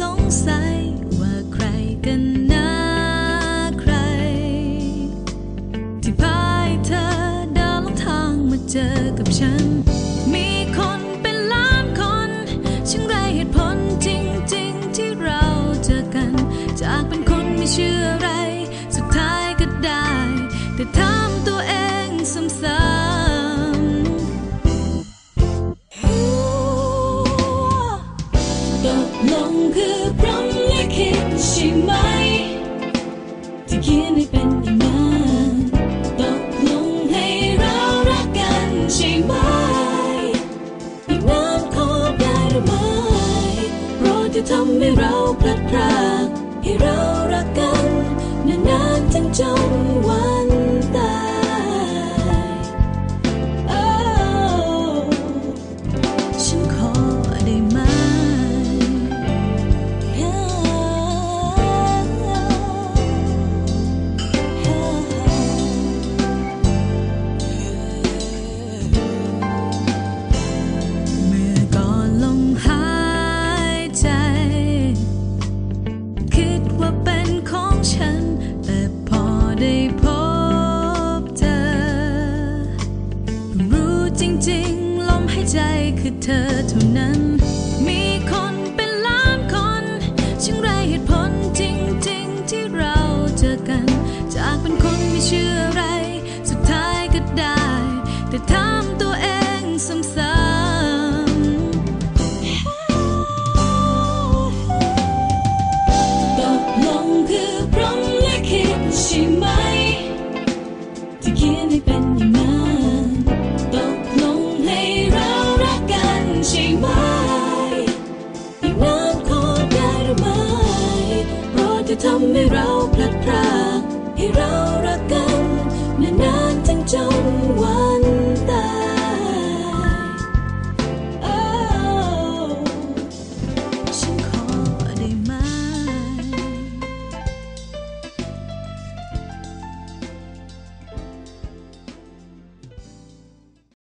สงสัยว่าใครกันนะใคร ที่พาเธอเดินลงทางมาเจอกับฉัน มีคนเป็นล้านคนช่างไรเหตุผลจริงๆ ที่เราเจอกัน จากเป็นคนไม่เชื่ออะไร สุดท้ายก็ได้ แต่ทำตัวเองซ้ำๆ เธอเท่านั้น มีคนเป็นล้านคนช่างไรเหตุผลจริง ๆ ที่เราเจอกัน จากเป็นคนไม่เชื่ออะไร สุดท้ายก็ได้ แต่ถ้า จ